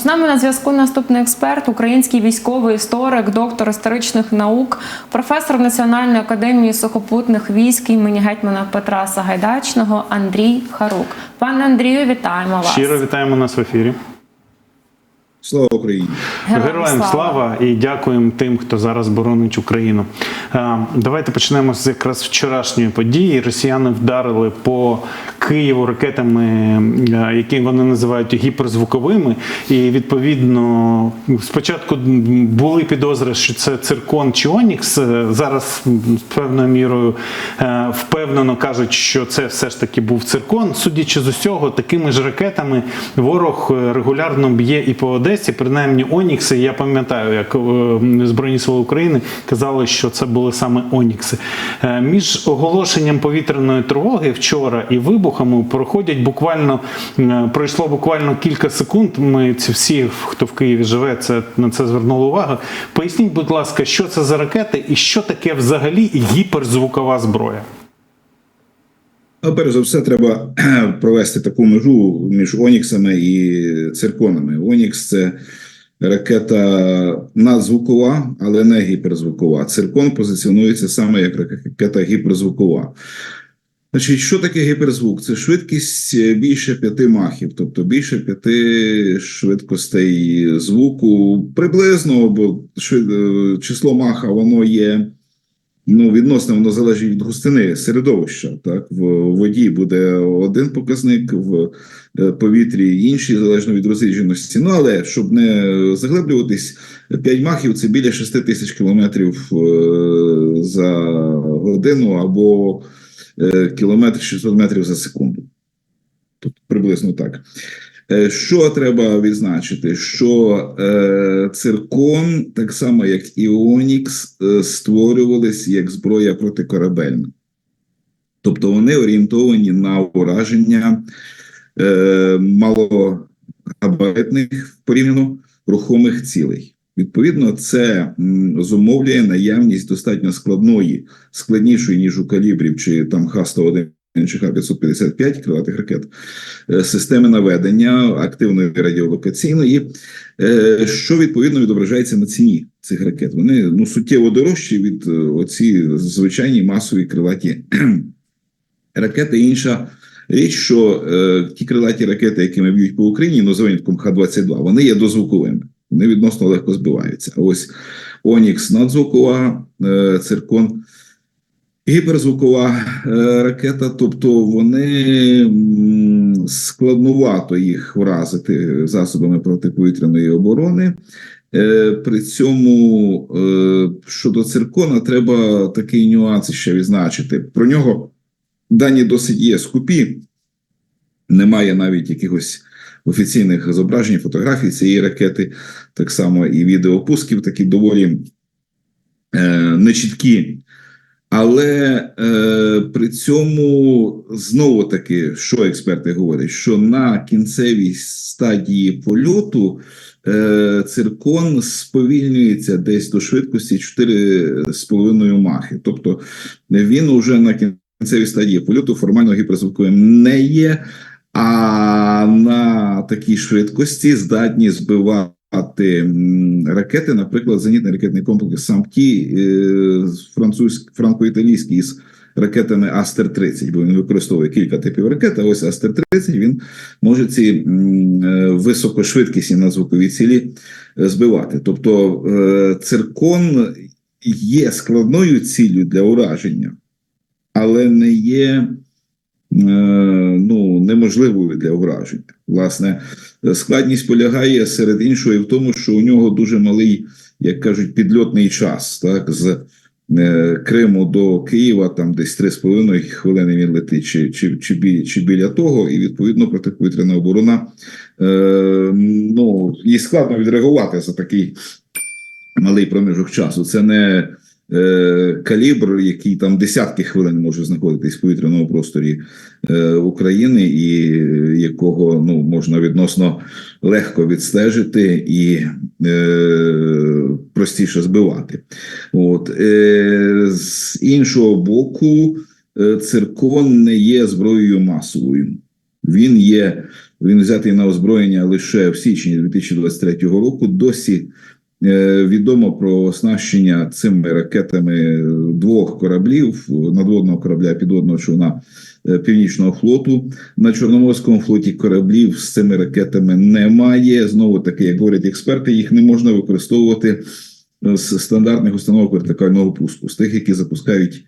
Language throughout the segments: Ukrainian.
З нами на зв'язку наступний експерт, український військовий історик, доктор історичних наук, професор Національної академії сухопутних військ імені гетьмана Петра Сагайдачного Андрій Харук. Пане Андрію, вітаємо вас. Щиро вітаємо нас в ефірі. Слава Україні! Героям слава і дякуємо тим, хто зараз боронить Україну. Е, Давайте почнемо з якраз вчорашньої події. Росіяни вдарили по Києву ракетами, е, які вони називають гіперзвуковими. І відповідно спочатку були підозри, що це циркон чи Онікс. Е, Зараз з певною мірою е, впевнено кажуть, що це все ж таки був циркон. Судячи з усього, такими ж ракетами ворог регулярно б'є і по Одесі, принаймні Онікси. Я пам'ятаю, як е, Збройні Сили України казали, що це були саме Онікси. Е, Між оголошенням повітряної тривоги вчора і вибухами проходять буквально е, пройшло буквально кілька секунд. Ми ці всі, хто в Києві живе, це на це звернули увагу. Поясніть, будь ласка, що це за ракети і що таке взагалі гіперзвукова зброя? А перш за все, треба провести таку межу між Оніксами і цирконами. Онікс це ракета надзвукова, але не гіперзвукова. Циркон позиціонується саме як ракета гіперзвукова. Значить, що таке гіперзвук? Це швидкість більше п'яти махів, тобто більше п'яти швидкостей звуку. Приблизно, бо число маха воно є ну, відносно воно залежить від густини середовища. Так, в воді буде один показник, в е, повітрі інший, залежно від розрідженості. Ну але щоб не заглиблюватись, 5 махів це біля 6 тисяч кілометрів е, за годину або е, кілометр 600 метрів за секунду. Тобто приблизно так. Е, Що треба відзначити? Що е, циркон, так само як і Онікс, е, створювались як зброя протикорабельна. Тобто вони орієнтовані на ураження е, малогабаритних порівняно рухомих цілей. Відповідно, це м, зумовлює наявність достатньо складної, складнішої, ніж у калібрів чи там Х-101 чи Х-555 крилатих ракет, е, системи наведення активної радіолокаційної, е, що відповідно відображається на ціні цих ракет. Вони ну, суттєво дорожчі від е, оці звичайні масові крилаті ракети. Інша річ, що ті крилаті ракети, якими б'ють по Україні, винятком Х-22, вони є дозвуковими. Вони відносно легко збиваються. А ось Онікс надзвукова, циркон гіперзвукова е, ракета, тобто вони складнувато їх вразити засобами протиповітряної оборони. Е, При цьому е, щодо циркона треба такий нюанс ще відзначити. Про нього дані досить є скупі, немає навіть якихось офіційних зображень, фотографій цієї ракети, так само і відеопусків, такі доволі е, нечіткі. Але е, при цьому знову таки, що експерти говорять, що на кінцевій стадії польоту е, циркон сповільнюється десь до швидкості 4,5 махи. Тобто він уже на кінцевій стадії польоту формально гіперзвуковим не є, а на такій швидкості здатні збивати ракети, наприклад, зенітний ракетний комплекс САМТі французьк, франко-італійський з ракетами Астер-30, бо він використовує кілька типів ракет. А ось Астер-30 він може ці е, високошвидкісні надзвукові цілі е, збивати. Тобто е, циркон є складною ціллю для ураження, але не є. е, Ну, неможливою для ураження. Власне, складність полягає серед іншого і в тому, що у нього дуже малий, як кажуть, підльотний час. Так, з е, Криму до Києва, там десь 3,5 хвилини він летить, чи, чи, чи, бі- чи біля того, і відповідно протиповітряна оборона. Е, ну, їй складно відреагувати за такий малий проміжок часу. Це не калібр, який там десятки хвилин може знаходитись в повітряному просторі е, України, і е, якого ну можна відносно легко відстежити і е, простіше збивати. От е, з іншого боку, е, циркон не є зброєю масовою. Він є Він взятий на озброєння лише в січні 2023 року. Досі е, відомо про оснащення цими ракетами двох кораблів надводного корабля підводного човна е, Північного флоту. На Чорноморському флоті кораблів з цими ракетами немає. Знову таки, як говорять експерти, їх не можна використовувати з стандартних установок вертикального пуску, з тих, які запускають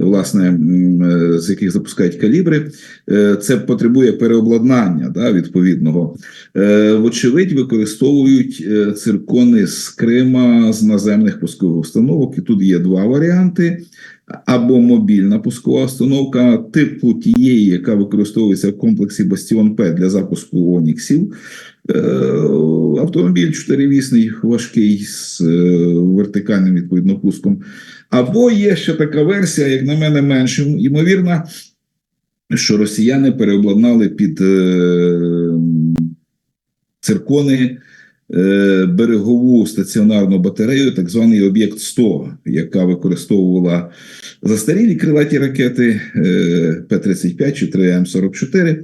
власне, е, з яких запускають калібри. Е, Це потребує переобладнання да, відповідного. Е, Вочевидь, використовують циркони з Крима з наземних пускових установок. І тут є два варіанти. Або мобільна пускова установка типу тієї, яка використовується в комплексі Бастіон П для запуску Оніксів. Автомобіль чотиривісний, важкий з вертикальним відповідно пуском. Або є ще така версія, як на мене, менш ймовірна, що росіяни переобладнали під е, циркони е, берегову стаціонарну батарею, так званий об'єкт 100, яка використовувала застарілі крилаті ракети е, П-35 чи 3М44.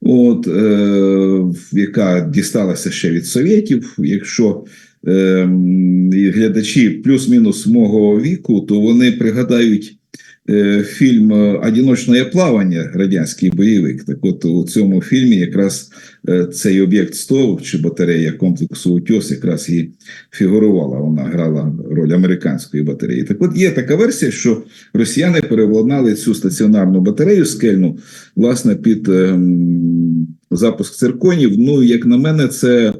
От, е, яка дісталася ще від совєтів. Якщо глядачі плюс-мінус мого віку, то вони пригадають е, фільм Одіночне плавання, радянський бойовик. Так от у цьому фільмі якраз е, цей об'єкт 100 чи батарея комплексу Утьос якраз і фігурувала. Вона грала роль американської батареї. Так от є така версія, що росіяни переобладнали цю стаціонарну батарею скельну власне під ем, запуск цирконів. Ну, як на мене, це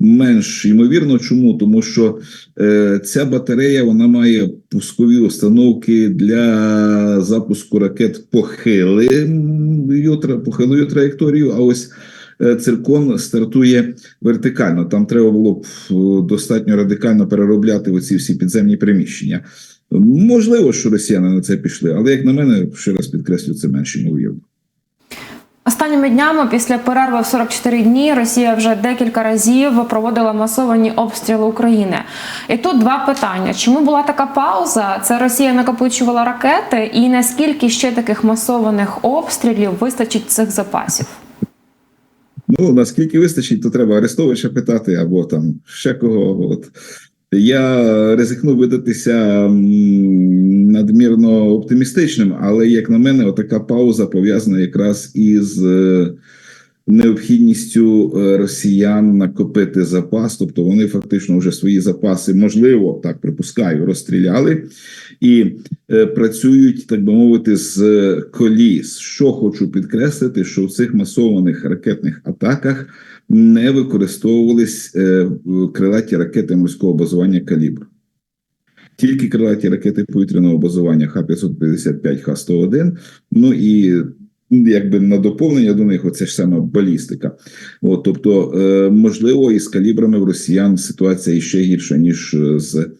менш ймовірно. Чому? Тому що е, ця батарея вона має пускові установки для запуску ракет похилою, похилою траєкторією. А ось е, циркон стартує вертикально. Там треба було б е, достатньо радикально переробляти оці всі підземні приміщення. Можливо, що росіяни на це пішли, але як на мене, ще раз підкреслю, це менш ймовірно. Останніми днями після перерви в 44 дні Росія вже декілька разів проводила масовані обстріли України. І тут два питання: чому була така пауза? Це Росія накопичувала ракети, і наскільки ще таких масованих обстрілів вистачить цих запасів? Ну, наскільки вистачить, то треба Арестовича питати або там ще кого. От. Я ризикну видатися надмірно оптимістичним, але, як на мене, отака пауза пов'язана якраз із е, необхідністю е, росіян накопити запас. Тобто вони фактично вже свої запаси, можливо, так припускаю, розстріляли і е, працюють, так би мовити, з е, коліс. Що хочу підкреслити, що в цих масованих ракетних атаках не використовувались е, крилаті ракети морського базування калібр. Тільки крилаті ракети повітряного базування Х-555, Х-101, ну і якби на доповнення до них оце ж саме балістика. От, тобто, е, можливо, із калібрами в росіян ситуація іще гірша, ніж е, з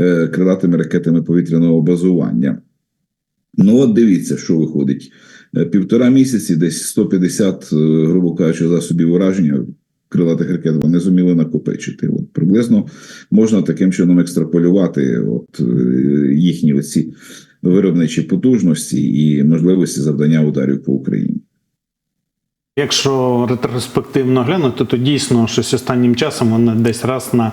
е, крилатими ракетами повітряного базування. Ну, от дивіться, що виходить. Півтора місяці, десь 150, е, грубо кажучи, засобів ураження крилатих ракет вони зуміли накопичити. От приблизно можна таким чином екстраполювати от, їхні оці виробничі потужності і можливості завдання ударів по Україні. Якщо ретроспективно глянути, то дійсно щось останнім часом вони десь раз на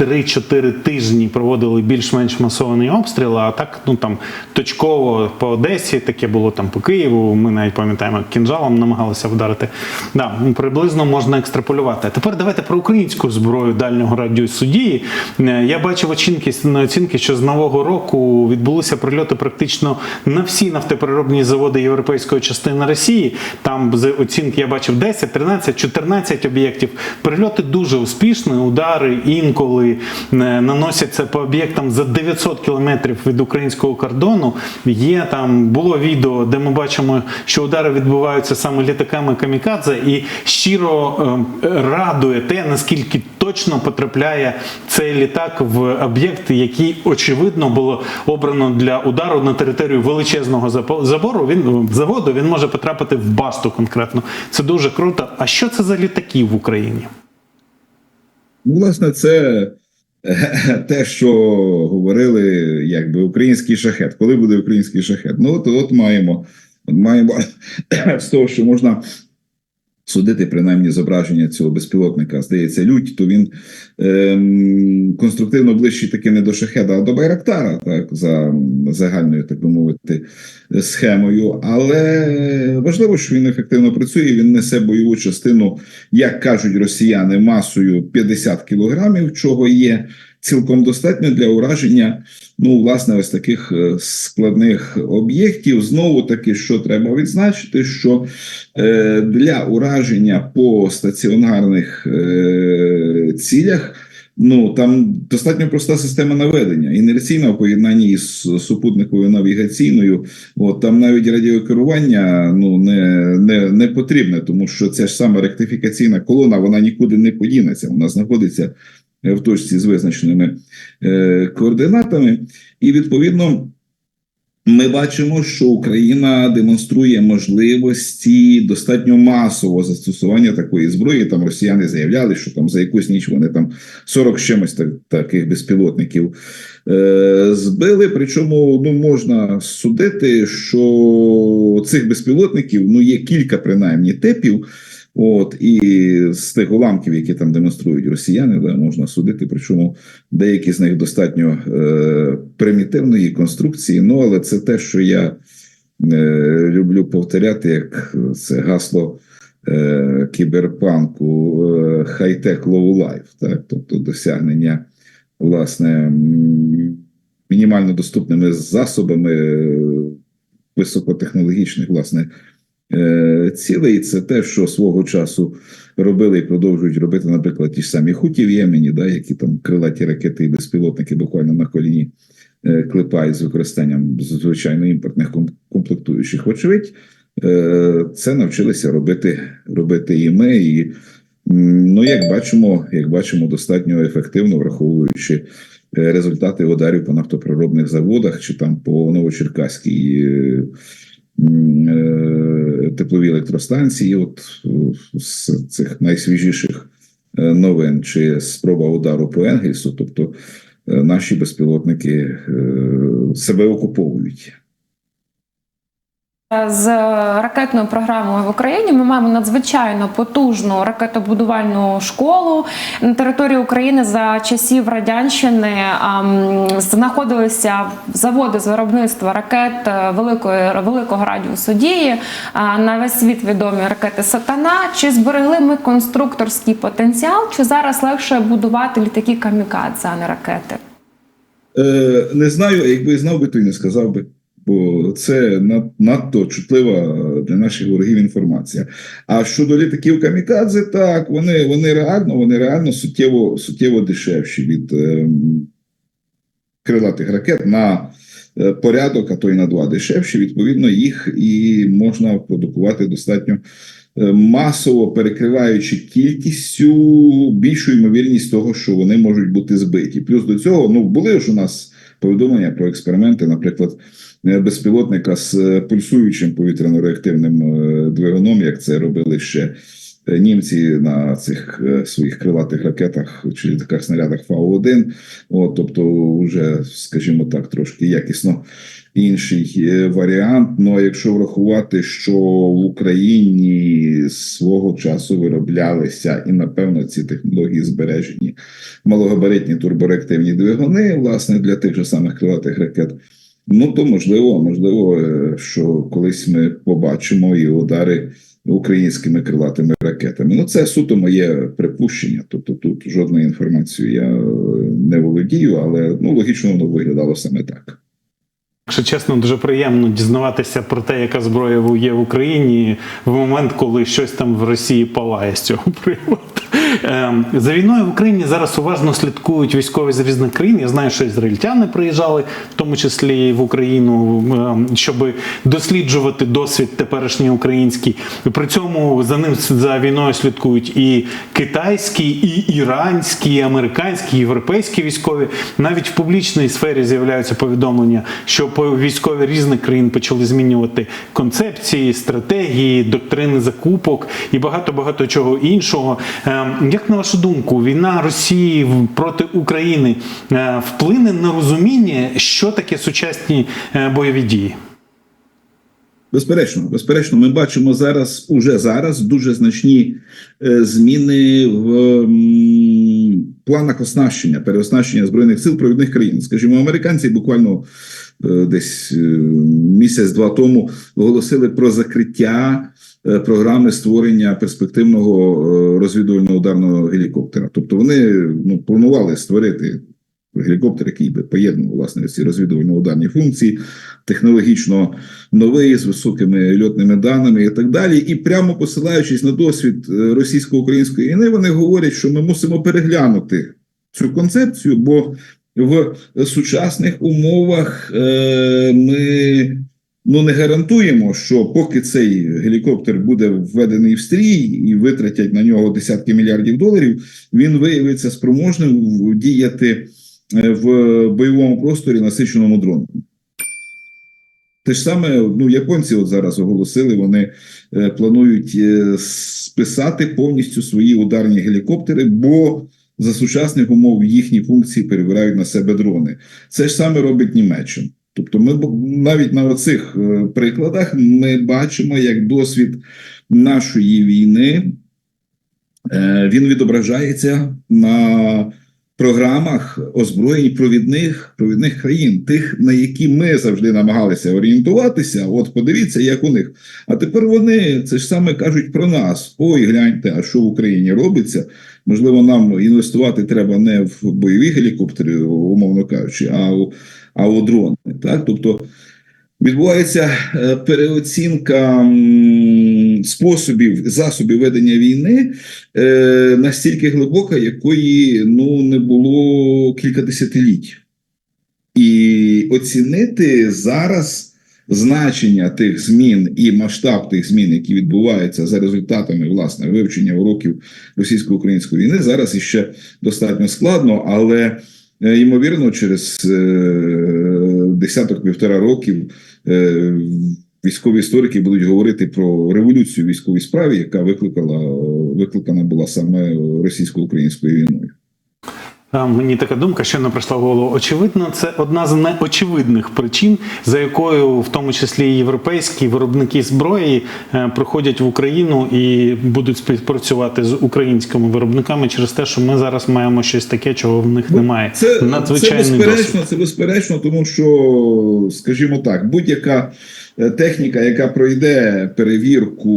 3-4 тижні проводили більш-менш масований обстріл, а так ну там точково по Одесі, таке було там по Києву. Ми навіть пам'ятаємо, як кінжалом намагалися вдарити. Да, ну, приблизно можна екстраполювати. А тепер давайте про українську зброю дальнього радіусу дії. Е, Я бачив оцінки оцінки, що з нового року відбулися прильоти практично на всі нафтопереробні заводи європейської частини Росії. Там з оцінки я бачив 10, 13, 14 об'єктів. Прильоти дуже успішні, удари інколи е, наносяться по об'єктам за 900 кілометрів від українського кордону. Є там було відео, де ми бачимо, що удари відбуваються саме літаками камікадзе, і щиро е, радує те, наскільки точно потрапляє цей літак в об'єкт, який очевидно було обрано для удару на територію величезного забору. Він заводу він може потрапити в басту конкретно. Це дуже круто. А що це за літаки в Україні? Власне, це е, те, що говорили, якби український шахет. Коли буде український шахет? Ну, от, от маємо. От маємо з того, що можна судити принаймні зображення цього безпілотника, здається, лють, то він ем, конструктивно ближчий таки не до шахеда, а до Байрактара, так, за загальною, так би мовити, схемою. Але важливо, що він ефективно працює. Він несе бойову частину, як кажуть росіяни, масою 50 кілограмів, чого є цілком достатньо для ураження. Ну, власне, ось таких е, складних об'єктів. Знову таки, що треба відзначити, що е, для ураження по стаціонарних е, цілях. Ну там достатньо проста система наведення, інерційна в поєднанні із супутниковою навігаційною. От там навіть радіокерування ну не, не, не потрібне, тому що ця ж сама ректифікаційна колона вона нікуди не подінеться. Вона знаходиться в точці з визначеними е, координатами, і відповідно. Ми бачимо, що Україна демонструє можливості достатньо масового застосування такої зброї. Там росіяни заявляли, що там за якусь ніч вони там 40 з чимось так, таких безпілотників е, збили. Причому ну можна судити, що цих безпілотників ну є кілька принаймні типів. От і з тих уламків, які там демонструють росіяни, да, можна судити. Причому деякі з них достатньо е, примітивної конструкції. Ну але це те, що я е, люблю повторяти, як це гасло е, кіберпанку е, хай-тек life, так, тобто досягнення власне мінімально доступними засобами високотехнологічних власне. Е, Цілий це те, що свого часу робили і продовжують робити, наприклад, ті ж самі хуті в Ємені, да, які там крилаті ракети і безпілотники буквально на коліні е, клепають з використанням звичайно імпортних комплектуючих. Вочевидь, е, це навчилися робити, робити і ми. І, ну, як бачимо, як бачимо, достатньо ефективно, враховуючи результати ударів по нафтоприробних заводах чи там по Новочеркаській. Теплові електростанції, от е, з цих найсвіжіших е, новин, чи спроба удару по Енгельсу, тобто е, наші безпілотники себе окуповують. З ракетною програмою в Україні ми маємо надзвичайно потужну ракетобудувальну школу на території України за часів радянщини. Знаходилися заводи з виробництва ракет е, великої великого радіусу дії. На весь світ відомі ракети Сатана. Чи зберегли ми конструкторський потенціал? Чи зараз легше будувати літаки камікадзе, а не ракети? Е, не знаю, якби знав би, то й не сказав би. Бо це надто чутлива для наших ворогів інформація. А щодо літаків камікадзе, так вони, вони реально, вони реально суттєво, суттєво дешевші від ем, крилатих ракет на е, порядок, а то й на два дешевші. Відповідно, їх і можна продукувати достатньо е, масово, перекриваючи кількістю більшу ймовірність того, що вони можуть бути збиті. Плюс до цього ну були ж у нас повідомлення про експерименти, наприклад, безпілотника з е, пульсуючим повітряно-реактивним е, двигуном, як це робили ще німці на цих е, своїх крилатих ракетах чи літаках снарядах Фау-1. От, тобто, вже, скажімо так, трошки якісно інший е, варіант. Ну а якщо врахувати, що в Україні свого часу вироблялися, і напевно ці технології збережені малогабаритні турбореактивні двигуни, власне, для тих же самих крилатих ракет. Ну то можливо, можливо, е, що колись ми побачимо і удари українськими крилатими ракетами. Ну, це суто моє припущення. Тобто тут жодної інформації я е, не володію, але ну логічно воно виглядало саме так. Якщо чесно, дуже приємно дізнаватися про те, яка зброя є в Україні в момент, коли щось там в Росії палає з цього приводу. Ем, За війною в Україні зараз уважно слідкують військові з різних країн. Я знаю, що ізраїльтяни приїжджали, в тому числі в Україну, ем, щоб досліджувати досвід теперішній український. При цьому за ним за війною слідкують і китайські, і іранські, і американські, і європейські військові. Навіть в публічній сфері з'являються повідомлення, що військові різних країн почали змінювати концепції, стратегії, доктрини закупок і багато багато чого іншого. Як на вашу думку, війна Росії проти України е, вплине на розуміння, що таке сучасні е, бойові дії? Безперечно, безперечно, ми бачимо зараз уже зараз дуже значні е, зміни в планах оснащення, переоснащення збройних сил провідних країн. Скажімо, американці буквально десь е, місяць-два тому оголосили про закриття е, програми створення перспективного е, розвідувального ударного гелікоптера. Тобто вони ну, планували створити гелікоптер, який би поєднував власне ці розвідувально-ударні функції, технологічно новий з високими льотними даними і так далі. І прямо посилаючись на досвід е, російсько-української війни, вони говорять, що ми мусимо переглянути цю концепцію, бо в сучасних умовах е, ми ну не гарантуємо, що поки цей гелікоптер буде введений в стрій і витратять на нього десятки мільярдів доларів, він виявиться спроможним діяти е, в бойовому просторі, насиченому дронами. Те ж саме, ну, японці от зараз оголосили, вони е, планують списати повністю свої ударні гелікоптери, бо за сучасних умов їхні функції перебирають на себе дрони. Це ж саме робить Німеччина. Тобто, ми навіть на оцих е, прикладах ми бачимо, як досвід нашої війни е, він відображається на програмах озброєнь провідних провідних країн, тих, на які ми завжди намагалися орієнтуватися. От подивіться, як у них. А тепер вони це ж саме кажуть про нас. Ой, гляньте, а що в Україні робиться? Можливо, нам інвестувати треба не в бойові гелікоптери, умовно кажучи, а у, а у дрони. Так, тобто. Відбувається е, переоцінка способів засобів ведення війни е, настільки глибока, якої ну не було кілька десятиліть, і оцінити зараз значення тих змін і масштаб тих змін, які відбуваються за результатами власне вивчення уроків російсько-української війни, зараз іще достатньо складно, але е, ймовірно, через е, десяток півтора років. е, Військові історики будуть говорити про революцію в військовій справі, яка викликала викликана була саме російсько-українською війною. Мені така думка, що не прийшла в голову. Очевидно, це одна з неочевидних причин, за якою в тому числі і європейські виробники зброї е, приходять в Україну і будуть співпрацювати з українськими виробниками через те, що ми зараз маємо щось таке, чого в них немає. Ну, Це, це безперечно, досвід. це безперечно, тому що, скажімо так, будь-яка е, техніка, яка пройде перевірку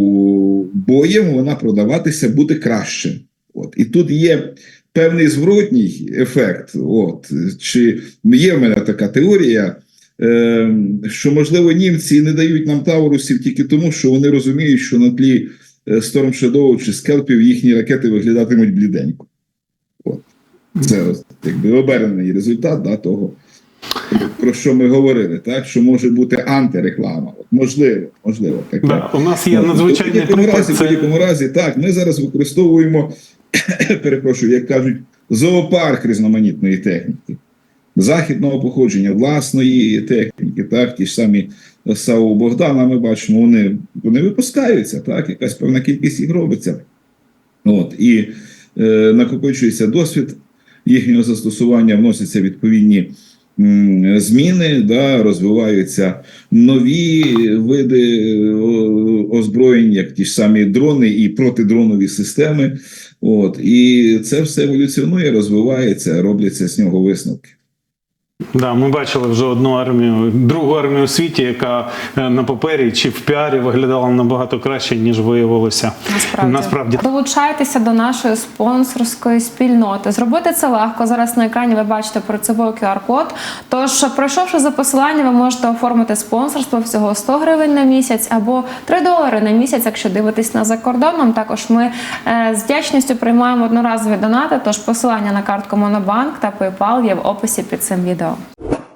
боєм, вона продаватися буде краще. От і тут є певний зворотній ефект. От чи є в мене така теорія, е, що можливо німці не дають нам таурусів тільки тому, що вони розуміють, що на тлі е, Storm Shadow чи скелпів їхні ракети виглядатимуть бліденько. От. Це якби оберений результат да, того, про що ми говорили, так? що може бути антиреклама. Можливо, можливо. Таке. Да, у нас є надзвичайний в будь-якому приклад. разі, в Це будь-якому разі, так, ми зараз використовуємо, перепрошую, як кажуть, зоопарк різноманітної техніки, західного походження, власної техніки, так, ті ж самі САУ Богдана, ми бачимо, вони, вони випускаються, так, якась певна кількість їх робиться. От, і е, накопичується досвід їхнього застосування, вносяться відповідні зміни, да, розвиваються нові види озброєння, як ті ж самі дрони і протидронові системи. От, і це все еволюціонує, розвивається, робляться з нього висновки. Да, ми бачили вже одну армію, другу армію у світі, яка е, на папері чи в піарі виглядала набагато краще, ніж виявилося. Насправді. Насправді. долучайтеся до нашої спонсорської спільноти. Зробити це легко. Зараз на екрані ви бачите перцевий QR-код. Тож, пройшовши за посиланням, ви можете оформити спонсорство всього 100 гривень на місяць або 3 долари на місяць, якщо дивитесь на за кордоном. Також ми е, з вдячністю приймаємо одноразові донати. Тож посилання на картку Монобанк та PayPal є в описі під цим відео. tomorrow.